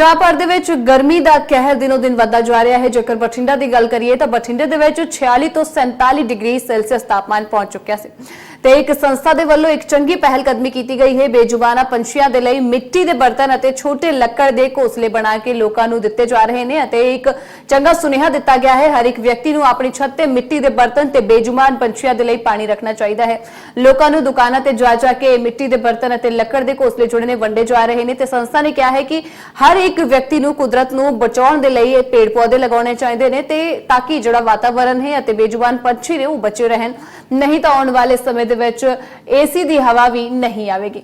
ਪੰਜਾਬ ਭਰ ਦੇ ਵਿੱਚ ਗਰਮੀ ਦਾ ਕਹਿਰ ਦਿਨੋ ਦਿਨ ਵੱਧਦਾ ਜਾ ਰਿਹਾ ਹੈ। ਜੇਕਰ ਬਠਿੰਡਾ ਦੀ ਗੱਲ ਕਰੀਏ ਤਾਂ ਬਠਿੰਡੇ ਦੇ ਵਿੱਚ 46 ਤੋਂ 47 ਡਿਗਰੀ ਸੈਲਸੀਅਸ ਤਾਪਮਾਨ ਪਹੁੰਚ ਚੁੱਕਿਆ ਸੀ। ਤੇ ਇੱਕ ਸੰਸਥਾ ਦੇ ਵੱਲੋਂ ਇੱਕ ਚੰਗੀ ਪਹਿਲ ਕਦਮੀ ਕੀਤੀ ਗਈ ਹੈ। ਬੇਜੁਬਾਨਾ ਪੰਛੀਆਂ ਦੇ ਲਈ ਮਿੱਟੀ ਦੇ ਬਰਤਨ ਅਤੇ ਛੋਟੇ ਲੱਕੜ ਦੇ ਘੋਸਲੇ ਬਣਾ ਕੇ ਲੋਕਾਂ ਨੂੰ ਦਿੱਤੇ ਜਾ ਰਹੇ ਨੇ ਅਤੇ ਇੱਕ ਚੰਗਾ ਸੁਨੇਹਾ ਦਿੱਤਾ ਗਿਆ ਹੈ। ਹਰ ਇੱਕ ਵਿਅਕਤੀ ਨੂੰ ਆਪਣੀ ਛੱਤ ਤੇ ਮਿੱਟੀ ਦੇ ਬਰਤਨ ਤੇ ਬੇਜ਼ੁਬਾਨ ਪੰਛੀਆਂ ਦੇ ਲਈ ਪਾਣੀ ਰੱਖਣਾ ਚਾਹੀਦਾ ਹੈ। ਲੋਕਾਂ ਨੂੰ ਦੁਕਾਨਾਂ ਤੇ ਜਾ ਜਾ ਕੇ ਮਿੱਟੀ ਦੇ ਬਰਤਨ ਅਤੇ ਲੱਕੜ ਦੇ ਘੋਸਲੇ ਜਿਹੜੇ ਨੇ ਵੰਡੇ ਜਾ ਰਹੇ ਨੇ ਤੇ ਸੰਸਥਾ ਨੇ ਕਿਹਾ ਹੈ ਕਿ ਹਰ ਇੱਕ ਵਿਅਕਤੀ ਨੂੰ ਕੁਦਰਤ ਨੂੰ ਬਚਾਉਣ ਦੇ ਲਈ ਇਹ ਪੇੜ ਪੌਦੇ ਲਗਾਉਣੇ ਚਾਹੀਦੇ ਨੇ ਤੇ ਤਾਂ ਕਿ ਜਿਹੜਾ ਵਾਤਾਵਰਣ ਹੈ ਅਤੇ ਬੇਜ਼ੁਬਾਨ ਪੰਛੀ ਨੇ ਉਹ ਬਚੇ ਰਹਿਣ। ਨਹੀਂ ਤਾਂ ਆਉਣ ਵਾਲੇ ਸਮੇਂ ਦੇ ਵਿੱਚ ਏਸੀ ਦੀ ਹਵਾ ਵੀ ਨਹੀਂ ਆਵੇਗੀ।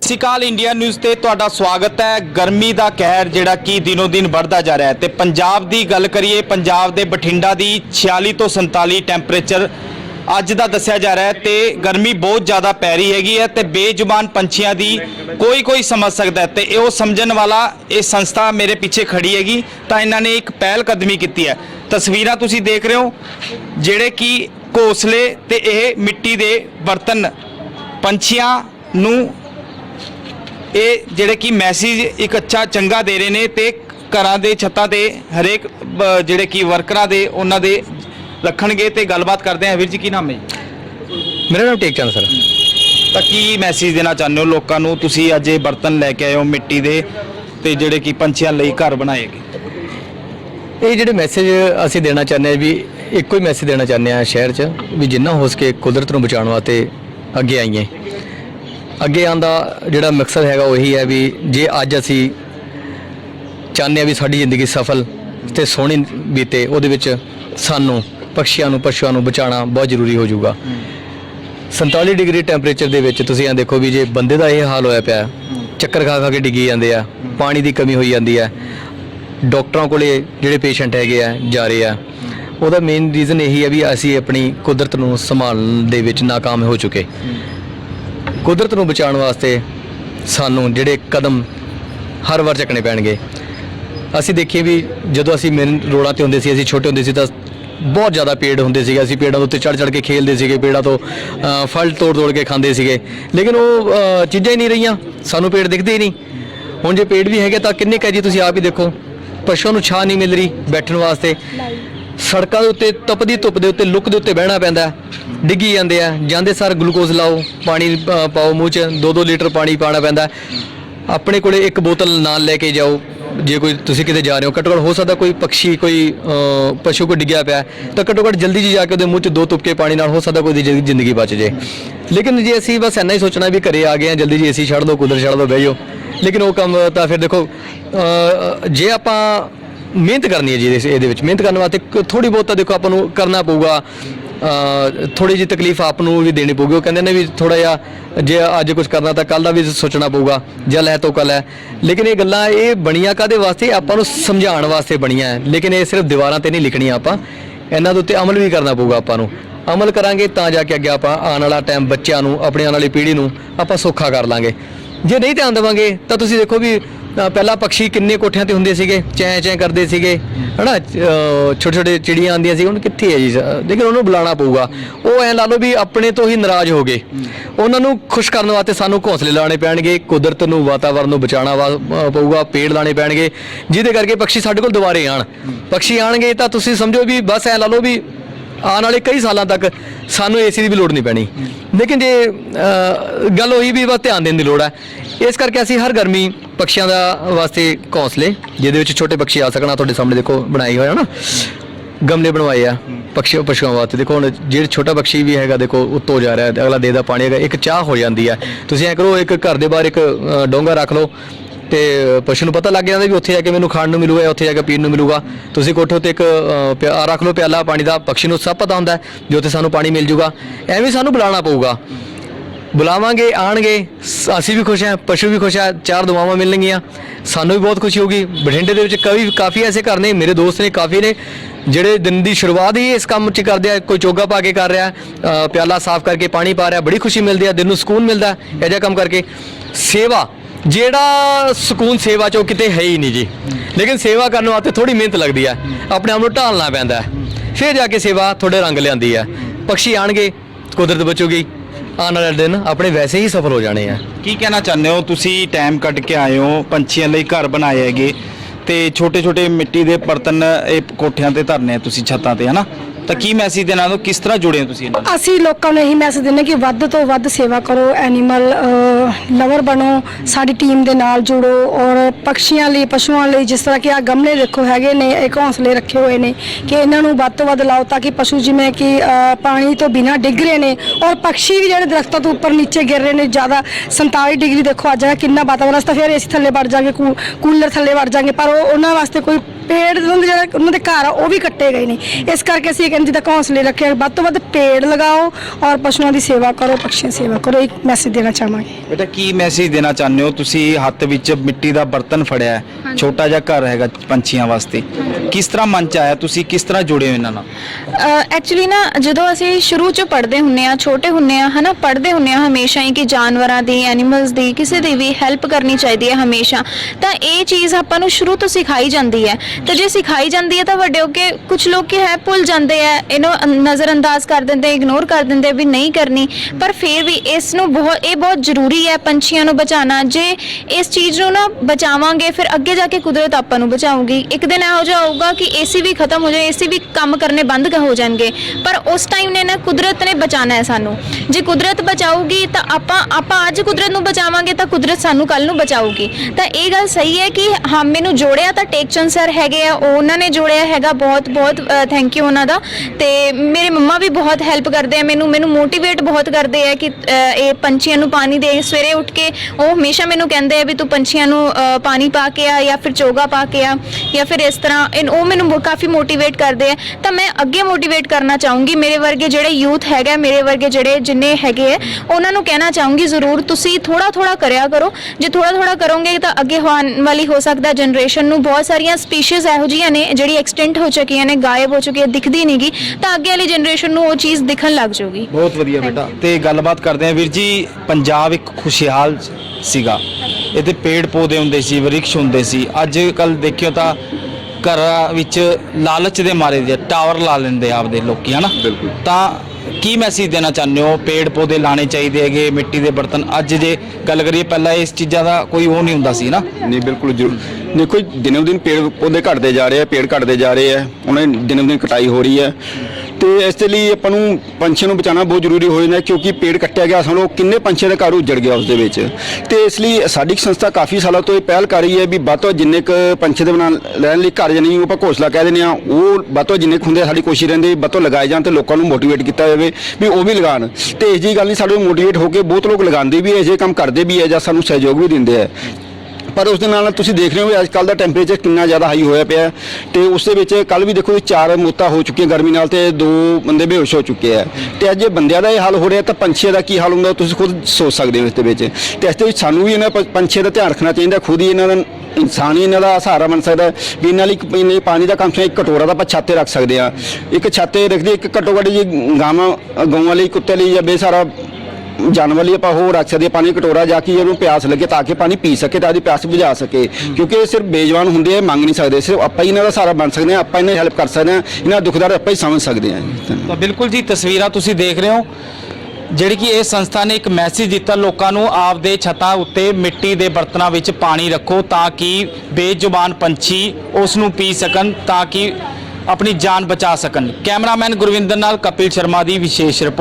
ਸਤਿ ਸ਼੍ਰੀ ਅਕਾਲ, ਇੰਡੀਆ ਨਿਊਜ਼ ਤੇ ਤੁਹਾਡਾ ਸਵਾਗਤ ਹੈ। ਗਰਮੀ ਦਾ ਕਹਿਰ ਜਿਹੜਾ ਕਿ ਦਿਨੋ ਦਿਨ ਵੱਧਦਾ ਜਾ ਰਿਹਾ ਹੈ। ਤੇ ਪੰਜਾਬ ਦੀ ਗੱਲ ਕਰੀਏ, ਪੰਜਾਬ ਦੇ ਬਠਿੰਡਾ ਦੀ 46 ਤੋਂ 47 ਟੈਂਪਰੇਚਰ ਅੱਜ ਦਾ ਦੱਸਿਆ ਜਾ ਰਿਹਾ ਹੈ ਤੇ ਗਰਮੀ ਬਹੁਤ ਜ਼ਿਆਦਾ ਪੈ ਰਹੀ ਹੈਗੀ ਹੈ ਤੇ ਬੇਜ਼ੁਬਾਨ ਪੰਛੀਆਂ ਦੀ ਕੋਈ ਕੋਈ ਸਮਝ ਸਕਦਾ ਹੈ ਤੇ ਇਹ ਉਹ ਸਮਝਣ ਵਾਲਾ ਇਹ ਸੰਸਥਾ ਮੇਰੇ ਪਿੱਛੇ ਖੜੀ ਹੈਗੀ ਤਾਂ ਇਹਨਾਂ ਨੇ ਇੱਕ ਪਹਿਲ ਕਦਮੀ ਕੀਤੀ ਹੈ। ਤਸਵੀਰਾਂ ਤੁਸੀਂ ਦੇਖ ਰਹੇ ਹੋ, ਜਿਹੜੇ ਕਿ ਘੋਸਲੇ ਤੇ ਇਹ ਮਿੱਟੀ ਦੇ ਬਰਤਨ ਪੰਛੀਆਂ ਨੂੰ ਇਹ ਜਿਹੜੇ ਕਿ ਮੈਸੇਜ ਇੱਕ ਅੱਛਾ ਚੰਗਾ ਦੇ ਰਹੇ ਨੇ ਤੇ ਘਰਾਂ ਦੇ ਛੱਤਾਂ ਤੇ ਹਰੇਕ ਜਿਹੜੇ ਕਿ ਵਰਕਰਾਂ ਦੇ ਉਹਨਾਂ ਦੇ ਰੱਖਣਗੇ ਤੇ ਗੱਲਬਾਤ ਕਰਦੇ ਆ ਵੀਰ ਜੀ ਕੀ ਨਾਮ ਹੈ ਜੀ? ਮੇਰਾ ਨਾਮ ਟੇਕ ਚੰਦ ਸਰ। ਤਾਂ ਕੀ ਮੈਸੇਜ ਦੇਣਾ ਚਾਹੁੰਦੇ ਹੋ ਲੋਕਾਂ ਨੂੰ? ਤੁਸੀਂ ਅੱਜ ਇਹ ਬਰਤਨ ਲੈ ਕੇ ਆਏ ਹੋ ਮਿੱਟੀ ਦੇ ਤੇ ਜਿਹੜੇ ਕਿ ਪੰਛੀਆਂ ਲਈ ਘਰ ਬਣਾਏਗੇ ਇਹ ਜਿਹੜੇ ਮੈਸੇਜ ਅਸੀਂ ਦੇਣਾ ਚਾਹੁੰਦੇ ਹਾਂ ਵੀ ਇੱਕੋ ਹੀ ਮੈਸੇਜ ਦੇਣਾ ਚਾਹੁੰਦੇ ਹਾਂ ਸ਼ਹਿਰ 'ਚ ਵੀ ਜਿੰਨਾ ਹੋ ਸਕੇ ਕੁਦਰਤ ਨੂੰ ਬਚਾਉਣ ਵਾਸਤੇ ਅੱਗੇ ਆਈਏ। ਅੱਗੇ ਆਉਣ ਦਾ ਜਿਹੜਾ ਮਕਸਦ ਹੈਗਾ ਉਹ ਹੈ ਵੀ ਜੇ ਅੱਜ ਅਸੀਂ ਚਾਹੁੰਦੇ ਹਾਂ ਵੀ ਸਾਡੀ ਜ਼ਿੰਦਗੀ ਸਫਲ ਤੇ ਸੋਹਣੀ ਬੀਤੇ ਉਹਦੇ ਵਿੱਚ ਸਾਨੂੰ ਪੰਛੀਆਂ ਨੂੰ, ਪਸ਼ੂਆਂ ਨੂੰ ਬਚਾਉਣਾ ਬਹੁਤ ਜ਼ਰੂਰੀ ਹੋ ਜਾਊਗਾ। 47 ਡਿਗਰੀ ਟੈਂਪਰੇਚਰ ਦੇ ਵਿੱਚ ਤੁਸੀਂ ਇਹ ਦੇਖੋ ਵੀ ਜੇ ਬੰਦੇ ਦਾ ਇਹ ਹਾਲ ਹੋਇਆ ਪਿਆ ਚੱਕਰ ਖਾ ਖਾ ਕੇ ਡਿੱਗੀ ਜਾਂਦੇ ਆ, ਪਾਣੀ ਦੀ ਕਮੀ ਹੋਈ ਜਾਂਦੀ ਹੈ। ਡਾਕਟਰਾਂ ਕੋਲੇ ਜਿਹੜੇ ਪੇਸ਼ੈਂਟ ਹੈਗੇ ਆ, ਜਾ ਰਹੇ ਆ, ਉਹਦਾ ਮੇਨ ਰੀਜ਼ਨ ਇਹੀ ਹੈ ਵੀ ਅਸੀਂ ਆਪਣੀ ਕੁਦਰਤ ਨੂੰ ਸੰਭਾਲਣ ਦੇ ਵਿੱਚ ਨਾਕਾਮ ਹੋ ਚੁੱਕੇ। ਕੁਦਰਤ ਨੂੰ ਬਚਾਉਣ ਵਾਸਤੇ ਸਾਨੂੰ ਜਿਹੜੇ ਕਦਮ ਹਰ ਵਾਰ ਚੱਕਣੇ ਪੈਣਗੇ। ਅਸੀਂ ਦੇਖੀਏ ਵੀ ਜਦੋਂ ਅਸੀਂ ਮੇਨ ਰੋਡਾਂ ਤੇ ਹੁੰਦੇ ਸੀ, ਅਸੀਂ ਛੋਟੇ ਹੁੰਦੇ ਸੀ ਤਾਂ ਬਹੁਤ ਜ਼ਿਆਦਾ ਪੇੜ ਹੁੰਦੇ ਸੀਗੇ, ਅਸੀਂ ਪੇੜਾਂ ਦੇ ਉੱਤੇ ਚੜ ਚੜ ਕੇ ਖੇਲਦੇ ਸੀਗੇ, ਪੇੜਾਂ ਤੋਂ ਫਲ ਤੋੜ ਤੋੜ ਕੇ ਖਾਂਦੇ ਸੀਗੇ। ਲੇਕਿਨ ਉਹ ਚੀਜ਼ਾਂ ਹੀ ਨਹੀਂ ਰਹੀਆਂ, ਸਾਨੂੰ ਪੇੜ ਦਿਖਦੇ ਹੀ ਨਹੀਂ। ਹੁਣ ਜੇ ਪੇੜ ਵੀ ਹੈਗੇ ਤਾਂ ਕਿੰਨੇ ਕੁ ਜੀ ਤੁਸੀਂ ਆਪ ਹੀ ਦੇਖੋ। ਪਸ਼ੂਆਂ ਨੂੰ ਛਾਂ ਨਹੀਂ ਮਿਲ ਰਹੀ ਬੈਠਣ ਵਾਸਤੇ। ਸੜਕਾਂ ਦੇ ਉੱਤੇ ਤਪਦੀ ਧੁੱਪ ਦੇ ਉੱਤੇ, ਲੁੱਕ ਦੇ ਉੱਤੇ ਬਹਿਣਾ ਪੈਂਦਾ ਡਿੱਗੀ ਜਾਂਦੇ ਆ, ਜਾਂਦੇ ਸਾਰ ਗਲੂਕੋਜ਼ ਲਾਓ, ਪਾਣੀ ਪਾਓ ਮੂੰਹ 'ਚ 2-2 ਲੀਟਰ ਪਾਣੀ ਪਾਣਾ ਪੈਂਦਾ ਆਪਣੇ ਕੋਲੇ ਇੱਕ ਬੋਤਲ ਨਾਲ ਲੈ ਕੇ ਜਾਓ। ਜੇ ਕੋਈ ਤੁਸੀਂ ਕਿਤੇ ਜਾ ਰਹੇ ਹੋ ਘੱਟੋ ਘੱਟ ਹੋ ਸਕਦਾ ਕੋਈ ਪੰਛੀ ਕੋਈ ਅ, ਪਸ਼ੂ ਕੋਈ ਡਿੱਗਿਆ ਪਿਆ ਹੈ, ਤਾਂ ਘੱਟੋ ਘੱਟ ਜਲਦੀ ਜੀ ਜਾ ਕੇ ਉਹਦੇ ਮੂੰਹ 'ਚ ਦੋ ਤੁਪਕੇ ਪਾਣੀ ਨਾਲ ਹੋ ਸਕਦਾ ਕੋਈ ਦੀ ਜ਼ਿੰਦਗੀ- ਜ਼ਿੰਦਗੀ ਬਚ ਜੇ। ਲੇਕਿਨ ਜੇ ਅਸੀਂ ਬਸ ਇੰਨਾ ਹੀ ਸੋਚਣਾ ਵੀ ਘਰੇ ਆ ਗਏ ਆ ਜਲਦੀ ਜੀ ਏਸੀ ਛੱਡ ਦਿਓ ਕੂਲਰ ਛੱਡ ਦਿਓ ਬਹਿ ਜਾਓ। ਲੇਕਿਨ ਉਹ ਕੰਮ ਤਾਂ ਫਿਰ ਦੇਖੋ ਅ, ਜੇ ਆਪਾਂ ਮਿਹਨਤ ਕਰਨੀ ਹੈ ਜੀ ਇਹਦੇ ਇਹਦੇ ਵਿੱਚ ਮਿਹਨਤ ਕਰਨ ਵਾਸਤੇ ਥੋੜੀ ਬਹੁਤ ਤਾਂ ਦੇਖੋ ਆਪਾਂ ਨੂੰ ਕਰਨਾ ਪਊਗਾ। ਥੋੜੀ ਜਿਹੀ ਤਕਲੀਫ ਆਪ ਨੂੰ ਵੀ ਦੇਣੀ ਪਊਗੀ। ਉਹ ਕਹਿੰਦੇ ਨੇ ਵੀ ਥੋੜਾ ਜਿਹਾ ਜੇ ਅੱਜ ਕੁਝ ਕਰਨਾ ਤਾਂ ਕੱਲ ਦਾ ਵੀ ਸੋਚਣਾ ਪਊਗਾ ਜਲ ਹੈ ਤੋ ਕਲ ਹੈ। ਲੇਕਿਨ ਇਹ ਗੱਲਾਂ ਇਹ ਬਣੀਆਂ ਕਾਦੇ ਵਾਸਤੇ? ਆਪਾਂ ਨੂੰ ਸਮਝਾਉਣ ਵਾਸਤੇ ਬਣੀਆਂ ਹੈ। ਲੇਕਿਨ ਇਹ ਸਿਰਫ ਦੀਵਾਰਾਂ ਤੇ ਨਹੀਂ ਲਿਖਣੀਆਂ ਆਪਾਂ। ਇਹਨਾਂ ਦੇ ਉੱਤੇ ਅਮਲ ਵੀ ਕਰਨਾ ਪਊਗਾ ਆਪਾਂ ਨੂੰ। ਅਮਲ ਕਰਾਂਗੇ ਤਾਂ ਜਾ ਕੇ ਅੱਗੇ ਆਪਾਂ ਆਉਣ ਵਾਲਾ ਟਾਈਮ ਬੱਚਿਆਂ ਨੂੰ ਆਪਣੀ ਆਉਣ ਵਾਲੀ ਪੀੜ੍ਹੀ ਨੂੰ ਆਪਾਂ ਸੌਖਾ ਕਰ ਲਾਂਗੇ। ਜੇ ਨਹੀਂ ਧਿਆਨ ਦੇਵਾਂਗੇ ਤਾਂ ਤੁਸੀਂ ਦੇਖੋ ਵੀ ਪਹਿਲਾਂ ਪੰਛੀ ਕਿੰਨੇ ਕੋਠਿਆਂ ਤੇ ਹੁੰਦੇ ਸੀਗੇ, ਚੈਂ ਚੈਂ ਕਰਦੇ ਸੀਗੇ, ਹਨਾ ਛੋਟੇ ਛੋਟੇ ਚਿੜੀਆਂ ਆਉਂਦੀਆਂ ਸੀ, ਹੁਣ ਕਿੱਥੇ ਹੈ ਜੀ ਲੇਕਿਨ ਉਹਨੂੰ ਬੁਲਾਉਣਾ ਪਊਗਾ। ਉਹ ਐ ਲਾ ਲਓ ਵੀ ਆਪਣੇ ਤੋਂ ਹੀ ਨਾਰਾਜ਼ ਹੋ ਗਏ। ਉਹਨਾਂ ਨੂੰ ਖੁਸ਼ ਕਰਨ ਵਾਸਤੇ ਸਾਨੂੰ ਘੋਂਸਲੇ ਲਾਣੇ ਪੈਣਗੇ, ਕੁਦਰਤ ਨੂੰ, ਵਾਤਾਵਰਨ ਨੂੰ ਬਚਾਉਣਾ ਵਾ- ਪਊਗਾ, ਪੇੜ ਲਾਣੇ ਪੈਣਗੇ, ਜਿਹਦੇ ਕਰਕੇ ਪੰਛੀ ਸਾਡੇ ਕੋਲ ਦੁਬਾਰੇ ਆਣ ਪੰਛੀ ਆਣਗੇ ਤਾਂ ਤੁਸੀਂ ਸਮਝੋ ਵੀ ਬਸ ਐ ਲਾ ਲਓ ਵੀ ਆਉਣ ਵਾਲੇ ਕਈ ਸਾਲਾਂ ਤੱਕ ਸਾਨੂੰ ਏਸੀ ਦੀ ਵੀ ਲੋੜ ਨਹੀਂ ਪੈਣੀ। ਲੇਕਿਨ ਜੇ ਗੱਲ ਹੋਈ ਵੀ ਬਸ ਧਿਆਨ ਦੇਣ ਦੀ ਲੋੜ ਹੈ। ਇਸ ਕਰਕੇ ਅਸੀਂ ਹਰ ਗਰਮੀ ਪਕਸ਼ੀਆਂ ਦਾ ਵਾਸਤੇ ਘੌਂਸਲੇ ਜਿਹਦੇ ਵਿੱਚ ਛੋਟੇ ਪੰਛੀ ਆ ਸਕਣ ਤੁਹਾਡੇ ਸਾਹਮਣੇ ਦੇਖੋ, ਬਣਾਈ ਹੋਇਆ ਨਾ। ਗਮਲੇ ਬਣਵਾਏ ਆ, ਪਕਸ਼ੀ, ਪਸ਼ੂਆਂ ਵਾਸਤੇ। ਦੇਖੋ ਹੁਣ ਜਿਹੜਾ ਛੋਟਾ ਪੰਛੀ ਵੀ ਹੈਗਾ, ਦੇਖੋ ਉੱਤੋਂ ਜਾ ਰਿਹਾ ਅਗਲਾ ਦੇ ਦਾ ਪਾਣੀ ਹੈਗਾ, ਇੱਕ ਚਾਹ ਹੋ ਜਾਂਦੀ ਹੈ। ਤੁਸੀਂ ਐ ਕਰੋ, ਇੱਕ ਘਰ ਦੇ ਬਾਹਰ ਇੱਕ ਡੋਂਗਾ ਰੱਖ ਲਓ, ਤੇ ਪਸ਼ੂ ਨੂੰ ਪਤਾ ਲੱਗ ਜਾਂਦਾ ਵੀ ਉੱਥੇ ਜਾ ਕੇ ਮੈਨੂੰ ਖਾਣ ਨੂੰ ਮਿਲੂਗਾ ਉੱਥੇ ਜਾ ਕੇ ਪੀਣ ਨੂੰ ਮਿਲੂਗਾ। ਤੁਸੀਂ ਕੋਠੇ ਉੱਤੇ ਇੱਕ ਪਿਆ ਰੱਖ ਲਓ ਪਿਆਲਾ ਪਾਣੀ ਦਾ, ਪਕਸ਼ੀ ਨੂੰ ਸਭ ਪਤਾ ਹੁੰਦਾ ਹੈ ਵੀ ਉੱਥੇ ਸਾਨੂੰ ਪਾਣੀ ਮਿਲ ਜੂਗਾ। ਐਵੇਂ ਸਾਨੂੰ ਬੁਲਾਉਣਾ ਪਊਗਾ। ਬੁਲਾਵਾਂਗੇ ਆਣਗੇ ਸ- ਅਸੀਂ ਵੀ ਖੁਸ਼ ਹਾਂ, ਪਸ਼ੂ ਵੀ ਖੁਸ਼ ਆ ਚਾਰ ਦੁਆਵਾਂ ਮਿਲਣਗੀਆਂ। ਸਾਨੂੰ ਵੀ ਬਹੁਤ ਖੁਸ਼ੀ ਹੋਊਗੀ। ਬਠਿੰਡੇ ਦੇ ਵਿੱਚ ਕਵੀ ਕਾਫੀ ਐਸੇ ਘਰ ਨੇ, ਮੇਰੇ ਦੋਸਤ ਨੇ ਕਾਫੀ ਨੇ, ਜਿਹੜੇ ਦਿਨ ਦੀ ਸ਼ੁਰੂਆਤ ਹੀ ਇਸ ਕੰਮ 'ਚ ਕਰਦੇ ਆ, ਕੋਈ ਚੋਗਾ ਪਾ ਕੇ ਕਰ ਰਿਹਾ ਪਿਆਲਾ ਸਾਫ਼ ਕਰਕੇ ਪਾਣੀ ਪਾ ਰਿਹਾ, ਬੜੀ ਖੁਸ਼ੀ ਮਿਲਦੀ ਆ ਦਿਲ ਨੂੰ ਸਕੂਨ ਮਿਲਦਾ, ਇਹ ਜਿਹਾ ਕੰਮ ਕਰਕੇ। ਸੇਵਾ, ਜਿਹੜਾ ਸਕੂਨ ਸੇਵਾ 'ਚੋਂ ਕਿਤੇ ਹੈ ਹੀ ਨਹੀਂ ਜੀ। ਲੇਕਿਨ ਸੇਵਾ ਕਰਨ ਵਾਸਤੇ ਥੋੜੀ ਮਿਹਨਤ ਲੱਗਦੀ ਹੈ ਆਪਣੇ ਆਪ ਨੂੰ ਢਾਲਣਾ ਪੈਂਦਾ। ਫਿਰ ਜਾ ਕੇ ਸੇਵਾ ਥੋੜੇ ਰੰਗ ਲਿਆਂਦੀ ਹੈ ਪੰਛੀ ਆਣਗੇ ਕੁਦਰਤ ਬਚੂਗੀ। ਆਉਣ ਵਾਲੇ ਦਿਨ ਆਪਣੇ ਵੈਸੇ ਹੀ ਸਫਲ ਹੋ ਜਾਣੇ ਆ। ਕੀ ਕਹਿਣਾ ਚਾਹੁੰਦੇ ਹੋ? ਤੁਸੀਂ ਟਾਈਮ ਕੱਢ ਕੇ ਆਏ ਹੋ, ਪੰਛੀਆਂ ਲਈ ਘਰ ਬਣਾਏ ਹੈਗੇ ਤੇ ਛੋਟੇ ਛੋਟੇ ਮਿੱਟੀ ਦੇ ਬਰਤਨ ਇਹ ਕੋਠਿਆਂ ਤੇ ਧਰਨੇ ਆ ਤੁਸੀਂ ਛੱਤਾਂ ਤੇ, ਹਨਾ? ਤਾਂ ਕੀ ਮੈਸੇਜ ਦੇਣਾ ਹੋ ਕਿਸ ਤਰ੍ਹਾਂ ਜੁੜੇ ਹੋ ਤੁਸੀਂ ਇਹਨਾਂ ਨਾਲ? ਅਸੀਂ ਲੋਕਾਂ ਨੂੰ ਇਹੀ ਮੈਸੇਜ ਦਿੰਦੇ ਕਿ ਵੱਧ ਤੋਂ ਵੱਧ ਸੇਵਾ ਕਰੋ ਐਨੀਮਲ ਲਵਰ ਬਣੋ, ਸਾਡੀ ਟੀਮ ਦੇ ਨਾਲ ਜੁੜੋ ਔਰ ਪੰਛੀਆਂ ਲਈ, ਪਸ਼ੂਆਂ ਲਈ ਜਿਸ ਤਰ੍ਹਾਂ ਕਿ ਆ ਗਮਲੇ ਦੇਖੋ ਹੈਗੇ ਨੇ ਇੱਕ ਹੌਸਲੇ ਰੱਖੇ ਹੋਏ ਨੇ ਕਿ ਇਹਨਾਂ ਨੂੰ ਵੱਧ ਤੋਂ ਵੱਧ ਲਾਓ ਤਾਂ ਕਿ ਪਸ਼ੂ ਜਿਵੇਂ ਕਿ ਪਾਣੀ ਤੋਂ ਬਿਨਾਂ ਡਿੱਗ ਰਹੇ ਨੇ ਔਰ ਪੰਛੀ ਵੀ ਜਿਹੜੇ ਦਰਖਤਾਂ ਤੋਂ ਉੱਪਰ ਨੀਚੇ ਗਿਰ ਰਹੇ ਨੇ, ਜ਼ਿਆਦਾ 47 ਡਿਗਰੀ ਦੇਖੋ ਅੱਜ ਕਿੰਨਾ ਵਾਤਾਵਰਨ ਤਾਂ ਫਿਰ ਏਸੀ ਥੱਲੇ ਵੜ ਜਾਗੇ ਕੂ- ਕੂਲਰ ਥੱਲੇ ਵੜ ਜਾਗੇ ਪਰ ਉਹ ਉਹਨਾਂ ਵਾਸਤੇ ਕੋਈ ਪੇੜ, ਉਹਨਾਂ ਦੇ ਜਿਹੜੇ ਉਹਨਾਂ ਦੇ ਘਰ ਆ, ਉਹ ਵੀ ਕੱਟੇ ਗਏ ਨੇ। ਇਸ ਕਰਕੇ ਅਸੀਂ ਕਹਿੰਦੇ ਜਿੱਦਾਂ ਹੌਸਲੇ ਰੱਖਿਆ ਵੱਧ ਤੋਂ ਵੱਧ ਪੇੜ ਲਗਾਓ ਔਰ ਪਸ਼ੂਆਂ ਦੀ ਸੇਵਾ ਕਰੋ ਦੀ ਸੇਵਾ ਕਰੋ ਇੱਕ ਮੈਸੇਜ ਦੇਣਾ ਚਾਹਾਂਗੇ। ਬੇਟਾ ਕੀ ਮੈਸੇਜ ਦੇਣਾ ਚਾਹੁੰਦੇ ਹੋ? ਤੁਸੀਂ ਹੱਥ ਵਿੱਚ ਮਿੱਟੀ ਦਾ ਬਰਤਨ ਫੜਿਆ ਹੈ ਛੋਟਾ ਜਿਹਾ ਘਰ ਹੈਗਾ ਪੰਛੀਆਂ ਵਾਸਤੇ। ਕਿਸ ਤਰ੍ਹਾਂ ਮਨ ਚ ਆਇਆ? ਤੁਸੀਂ ਕਿਸ ਤਰ੍ਹਾਂ ਜੁੜੇ ਹੋ ਇਹਨਾਂ ਨਾਲ? ਐਕਚੁਅਲੀ ਨਾ ਜਦੋਂ ਅਸੀਂ ਸ਼ੁਰੂ ਚ ਪੜ੍ਹਦੇ ਹੁੰਨੇ ਆ ਛੋਟੇ ਹੁੰਨੇ ਆ ਹਨਾ ਪੜ੍ਹਦੇ ਹੁੰਨੇ ਆ ਹਮੇਸ਼ਾ ਹੀ ਕਿ ਜਾਨਵਰਾਂ ਦੀ ਐਨੀਮਲਸ ਦੀ ਕਿਸੇ ਦੀ ਵੀ ਹੈਲਪ ਕਰਨੀ ਚਾਹੀਦੀ ਹੈ ਹਮੇਸ਼ਾ ਤਾਂ ਇਹ ਚੀਜ਼ ਆਪਾਂ ਨੂੰ ਸ਼ੁਰੂ ਤੋਂ ਸਿਖਾਈ ਜਾਂਦੀ ਹੈ। ਤੇ ਜੇ ਸਿਖਾਈ ਜਾਂਦੀ ਹੈ ਤਾਂ ਵੱਡੇ ਹੋ ਕੇ ਕੁਝ ਲੋਕ ਕੀ ਹੈ ਭੁੱਲ ਜਾਂਦੇ ਆ ਇਹਨੂੰ ਨਜ਼ਰ ਅੰਦਾਜ਼ ਕਰ ਦਿੰਦੇ ਇਗਨੋਰ ਕਰ ਦਿੰਦੇ ਵੀ ਨਹੀਂ ਕਰਨੀ। ਪਰ ਫਿਰ ਵੀ ਇਸ ਨੂੰ ਬਹੁਤ ਇਹ ਬਹੁਤ ਜ਼ਰੂਰੀ ਹੈ ਪੰਛੀਆਂ ਨੂੰ ਬਚਾਉਣਾ। ਜੇ ਇਸ ਚੀਜ਼ ਨੂੰ ਨਾ ਬਚਾਵਾਂਗੇ, ਫਿਰ ਅੱਗੇ ਜਾ ਕੇ ਕੁਦਰਤ ਆਪਾਂ ਨੂੰ ਬਚਾਊਗੀ। ਇੱਕ ਦਿਨ ਇਹੋ ਜਿਹਾ ਹੋਊਗਾ ਕਿ ਏਸੀ ਵੀ ਖਤਮ ਹੋ ਜਾਏ, ਏਸੀ ਵੀ ਕੰਮ ਕਰਨੇ ਬੰਦ ਹੋ ਜਾਣਗੇ। ਪਰ ਉਸ ਟਾਈਮ ਨੇ ਨਾ ਕੁਦਰਤ ਨੇ ਬਚਾਉਣਾ ਹੈ ਸਾਨੂੰ। ਜੇ ਕੁਦਰਤ ਬਚਾਊਗੀ ਤਾਂ ਆਪਾਂ ਆਪਾਂ ਅੱਜ ਕੁਦਰਤ ਨੂੰ ਬਚਾਵਾਂਗੇ ਤਾਂ ਕੁਦਰਤ ਸਾਨੂੰ ਕੱਲ ਨੂੰ ਬਚਾਊਗੀ। ਤਾਂ ਇਹ ਗੱਲ ਸਹੀ ਹੈ ਕਿ ਹਾਂ, ਮੈਨੂੰ ਜੋੜਿਆ ਤਾਂ ਟੇਕਚੰਦ ਸਰ ਹੈਗੇ ਆ, ਉਹ ਉਹਨਾਂ ਨੇ ਜੋੜਿਆ ਹੈਗਾ ਬਹੁਤ ਬਹੁਤ ਥੈਂਕ ਯੂ ਉਹਨਾਂ ਦਾ। ਤੇ ਮੇਰੇ ਮੰਮਾ ਵੀ ਬਹੁਤ ਹੈਲਪ ਕਰਦੇ ਆ ਮੈਨੂੰ ਮੈਨੂੰ ਮੋਟੀਵੇਟ ਬਹੁਤ ਕਰਦੇ ਆ ਕਿ ਅ, ਇਹ ਪੰਛੀਆਂ ਨੂੰ ਪਾਣੀ ਦੇ। ਸਵੇਰੇ ਉੱਠ ਕੇ ਉਹ ਹਮੇਸ਼ਾ ਮੈਨੂੰ ਕਹਿੰਦੇ ਆ ਵੀ ਤੂੰ ਪੰਛੀਆਂ ਨੂੰ ਅ, ਪਾਣੀ ਪਾ ਕੇ ਆ ਜਾਂ ਫਿਰ ਚੋਗਾ ਪਾ ਕੇ ਆ ਜਾਂ ਫਿਰ ਇਸ ਤਰ੍ਹਾਂ ਇਨ- ਉਹ ਮੈਨੂੰ ਬਹੁਤ- ਕਾਫੀ ਮੋਟੀਵੇਟ ਕਰਦੇ ਆ। ਤਾਂ ਮੈਂ ਅੱਗੇ ਮੋਟੀਵੇਟ ਕਰਨਾ ਚਾਹੂੰਗੀ। ਮੇਰੇ ਵਰਗੇ ਜਿਹੜੇ ਯੂਥ ਹੈਗਾ ਮੇਰੇ ਵਰਗੇ ਜਿਹੜੇ ਜਿੰਨੇ ਹੈਗੇ ਆ ਉਹਨਾਂ ਨੂੰ ਕਹਿਣਾ ਚਾਹੂੰਗੀ ਜ਼ਰੂਰ ਤੁਸੀਂ ਥੋੜਾ ਥੋੜਾ ਕਰਿਆ ਕਰੋ। ਜੇ ਥੋੜਾ ਥੋੜਾ ਕਰੋਗੇ ਤਾਂ ਅੱਗੇ ਹੋਣ ਵਾਲੀ ਹੋ ਸਕਦਾ ਜਨਰੇਸ਼ਨ ਨੂੰ। ਬਹੁਤ ਸਾਰੀਆਂ ਸਪੀਸੀਜ਼ ਇਹੋ ਜਿਹੀਆਂ ਨੇ ਜਿਹੜੀ ਐਕਸਟਿੰਟ ਹੋ ਚੁੱਕੀਆਂ ਨੇ ਗਾਇਬ ਹੋ ਚੁੱਕੀ ਹੈ ਦਿਖਦੀ ਨਹੀਂ। ਨਹੀਂਗੀ ਤਾਂ ਅੱਗੇ ਵਾਲੀ ਜਨਰੇਸ਼ਨ ਨੂੰ ਉਹ ਚੀਜ਼ ਦਿਖਣ ਲੱਗ ਜਾਊਗੀ। ਬਹੁਤ ਵਧੀਆ ਬੇਟਾ। ਤੇ ਗੱਲਬਾਤ ਕਰਦੇ ਆ ਵੀਰ ਜੀ ਪੰਜਾਬ ਇੱਕ ਖੁਸ਼ਹਾਲ ਸੀਗਾ। ਇੱਥੇ ਪੇੜ ਪੌਦੇ ਹੁੰਦੇ ਸੀ ਵਰਿਕਸ਼ ਹੁੰਦੇ ਸੀ। ਅੱਜ ਕੱਲ ਦੇਖਿਓ ਤਾਂ ਘਰਾਂ ਵਿੱਚ ਲਾਲਚ ਦੇ ਮਾਰੇ ਦੇ ਟਾਵਰ ਲਾ ਲੈਂਦੇ ਆਪਦੇ ਲੋਕੀ ਹਨਾ? ਬਿਲਕੁਲ। ਤਾਂ ਕੀ ਮੈਸੇਜ ਦੇਣਾ ਚਾਹੁੰਦੇ ਹੋ? ਪੇੜ ਪੌਦੇ ਲਾਣੇ ਚਾਹੀਦੇ ਹੈਗੇ ਮਿੱਟੀ ਦੇ ਬਰਤਨ। ਅੱਜ ਜੇ ਗੱਲ ਕਰੀਏ ਪਹਿਲਾਂ ਇਸ ਚੀਜ਼ਾਂ ਦਾ ਕੋਈ ਉਹ ਨਹੀਂ ਹੁੰਦਾ ਸੀ ਨਾ। ਨਹੀਂ ਬਿਲਕੁਲ ਜ਼ਰੂਰ। ਦੇਖੋ ਜੀ, ਦਿਨੋਂ ਦਿਨ ਪੇੜ ਪੌਦੇ ਘਟਦੇ ਜਾ ਰਹੇ ਆ ਪੇੜ ਘਟਦੇ ਜਾ ਰਹੇ ਆ। ਉਹਨਾਂ ਦੀ ਦਿਨੋਂ ਦਿਨ ਕਟਾਈ ਹੋ ਰਹੀ ਹੈ। ਤੇ ਇਸ ਦੇ ਲਈ ਆਪਾਂ ਨੂੰ ਪੰਛੀਆਂ ਨੂੰ ਬਚਾਉਣਾ ਬਹੁਤ ਜ਼ਰੂਰੀ ਹੋ ਜਾਂਦਾ ਕਿਉਂਕਿ ਪੇੜ ਕੱਟਿਆ ਗਿਆ ਸਾਨੂੰ ਕਿੰਨੇ ਪੰਛੀਆਂ ਦਾ ਘਰ ਉੱਜੜ ਗਿਆ ਉਸ ਦੇ ਵਿੱਚ। ਤੇ ਇਸ ਲਈ ਸਾਡੀ ਸੰਸਥਾ ਕਾਫੀ ਸਾਲਾਂ ਤੋਂ ਇਹ ਪਹਿਲ ਕਰ ਰਹੀ ਹੈ ਵੀ ਵੱਧ ਤੋਂ ਜਿੰਨੇ ਕ ਪੰਛੀ ਦੇ ਬਣਾ ਰਹਿਣ ਲਈ ਘਰ ਜਾਨੀ ਆਪਾਂ ਘੋਸਲਾ ਕਹਿ ਦਿੰਦੇ ਆ ਉਹ ਵੱਧ ਤੋਂ ਜਿੰਨੇ ਕੁ ਹੁੰਦੇ ਆ, ਸਾਡੀ ਕੋਸ਼ਿਸ਼ ਰਹਿੰਦੀ ਵੱਧ ਤੋਂ ਲਗਾਏ ਜਾਣ ਤੇ ਲੋਕਾਂ ਨੂੰ ਮੋਟੀਵੇਟ ਕੀਤਾ ਜਾਵੇ ਵੀ ਉਹ ਵੀ ਲਗਾਉਣ। ਤੇ ਇਸ ਜੀ ਗੱਲ ਨਹੀਂ ਸਾਡੇ ਮੋਟੀਵੇਟ ਹੋ ਕੇ ਬਹੁਤ ਲੋਕ ਲਗਾਉਂਦੇ ਵੀ ਹੈ ਜੇ ਕੰਮ ਕਰਦੇ ਵੀ ਹੈ ਜਾਂ ਸਾਨੂੰ ਸਹਿਯੋਗ ਵੀ ਦਿੰਦੇ ਹੈ। ਪਰ ਉਸ ਦੇ ਨਾਲ ਤੁਸੀਂ ਦੇਖ ਰਹੇ ਹੋ ਵੀ ਅੱਜ ਕੱਲ ਦਾ ਟੈਂਪਰੇਚਰ ਕਿੰਨਾ ਜ਼ਿਆਦਾ ਹਾਈ ਹੋਇਆ ਪਿਆ ਹੈ ਤੇ ਉਸ ਦੇ ਵਿੱਚ ਕੱਲ ਵੀ ਦੇਖੋ ਚਾਰ ਮੌਤਾਂ ਹੋ ਚੁੱਕੀਆਂ ਗਰਮੀ ਨਾਲ ਤੇ ਦੋ ਬੰਦੇ ਬੇਹੋਸ਼ ਹੋ ਚੁੱਕੇ ਆ। ਤੇ ਅੱਜ ਜੇ ਬੰਦਿਆਂ ਦਾ ਇਹ ਹਾਲ ਹੋ ਰਿਹਾ ਤਾਂ ਪੰਛੀਆਂ ਦਾ ਕੀ ਹਾਲ ਹੁੰਦਾ ਤੁਸੀਂ ਖੁਦ ਸੋਚ ਸਕਦੇ ਹੋ ਇਸ ਦੇ ਵਿੱਚ। ਤੇ ਇਸ ਦੇ ਵਿੱਚ ਸਾਨੂੰ ਵੀ ਇਹਨਾਂ ਪ- ਪੰਛੀਆਂ ਦਾ ਧਿਆਨ ਰੱਖਣਾ ਚਾਹੀਦਾ, ਖੁਦ ਹੀ ਇਹਨਾਂ ਦਾ ਇਨਸਾਨ ਹੀ ਇਹਨਾਂ ਦਾ ਸਹਾਰਾ ਬਣ ਸਕਦਾ ਵੀ ਇਹਨਾਂ ਲਈ ਪਾਣੀ ਦਾ ਕੰਮ ਸੇ ਇੱਕ ਕਟੋਰਾ ਦਾ ਆਪਾਂ ਛੱਤ ਰੱਖ ਸਕਦੇ ਆ ਇੱਕ ਛੱਤ ਰੱਖਦੇ, ਇੱਕ ਘੱਟੋ ਘੱਟ ਜੀ ਗਾਵਾਂ ਗਊਆਂ ਲਈ ਕੁੱਤੇ ਲਈ ਜਾਂ ਬੇਸਾਰਾ ਜਾਨਵਰ ਲਈ ਆਪਾਂ ਹੋਰ ਰੱਖ ਸਕਦੇ ਪਾਣੀ ਕਟੋਰਾ ਜਾ ਕੇ ਉਹਨੂੰ ਪਿਆਸ ਲੱਗੇ ਤਾਂ ਕਿ ਪਾਣੀ ਪੀ ਸਕੇ ਤਾਂ ਉਹਦੀ ਪਿਆਸ ਬੁਝਾ ਸਕੇ। ਕਿਉਂਕਿ ਇਹ ਸਿਰਫ ਬੇਜਵਾਨ ਹੁੰਦੇ ਆ ਮੰਗ ਨਹੀਂ ਸਕਦੇ। ਸਿਰਫ ਆਪਾਂ ਹੀ ਇਹਨਾਂ ਦਾ ਸਹਾਰਾ ਬਣ ਸਕਦੇ ਹਾਂ ਆਪਾਂ ਇਹਨਾਂ ਦੀ ਹੈਲਪ ਕਰ ਸਕਦੇ ਹਾਂ ਇਹਨਾਂ ਦਾ ਦੁੱਖਦਾਰ ਆਪਾਂ ਹੀ ਸਮਝ ਸਕਦੇ ਹਾਂ ਤਾਂ ਬਿਲਕੁਲ ਜੀ ਤਸਵੀਰਾਂ ਤੁਸੀਂ ਦੇਖ ਰਹੇ ਹੋ। ਜਿਹੜੀ ਕਿ ਇਹ ਸੰਸਥਾ ਨੇ ਇੱਕ ਮੈਸੇਜ ਦਿੱਤਾ ਲੋਕਾਂ ਨੂੰ ਆਪਦੇ ਛੱਤਾਂ ਉੱਤੇ ਮਿੱਟੀ ਦੇ ਬਰਤਨਾਂ ਵਿੱਚ ਪਾਣੀ ਰੱਖੋ ਤਾਂ ਕਿ ਬੇਜ਼ੁਬਾਨ ਪੰਛੀ ਉਸ ਨੂੰ ਪੀ ਸਕਣ ਤਾਂ ਕਿ ਆਪਣੀ ਜਾਨ ਬਚਾ ਸਕਣ। ਕੈਮਰਾਮੈਨ ਗੁਰਵਿੰਦਰ ਨਾਲ ਕਪਿਲ ਸ਼ਰਮਾ ਦੀ ਵਿਸ਼ੇਸ਼ ਰਿਪੋਰਟ